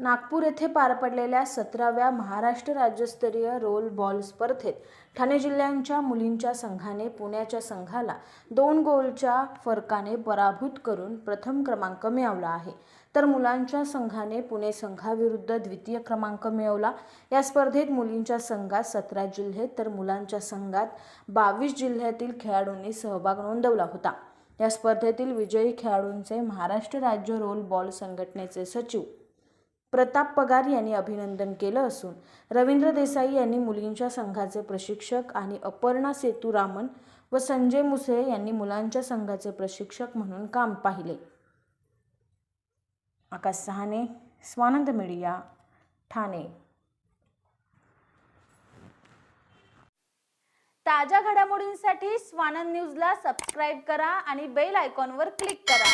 नागपूर येथे पार पडलेल्या सतराव्या महाराष्ट्र राज्यस्तरीय रोल बॉल स्पर्धेत ठाणे जिल्ह्यांच्या मुलींच्या संघाने पुण्याच्या संघाला दोन गोलच्या फरकाने पराभूत करून प्रथम क्रमांक मिळवला आहे. तर मुलांच्या संघाने पुणे संघाविरुद्ध द्वितीय क्रमांक मिळवला. या स्पर्धेत मुलींच्या संघात सतरा जिल्हे तर मुलांच्या संघात बावीस जिल्ह्यातील खेळाडूंनी सहभाग नोंदवला होता. या स्पर्धेतील विजयी खेळाडूंचे महाराष्ट्र राज्य रोल बॉल संघटनेचे सचिव प्रताप पगार यांनी अभिनंदन केलं असून रवींद्र देसाई यांनी मुलींच्या संघाचे प्रशिक्षक आणि अपर्णा सेतुरामन व संजय मुसे यांनी मुलांच्या संघाचे प्रशिक्षक म्हणून काम पाहिले. आकाश सहाने स्वानंद मीडिया ठाणे. ताज्या घडामोडींसाठी स्वानंद न्यूजला सबस्क्राईब करा आणि बेल आयकॉनवर क्लिक करा.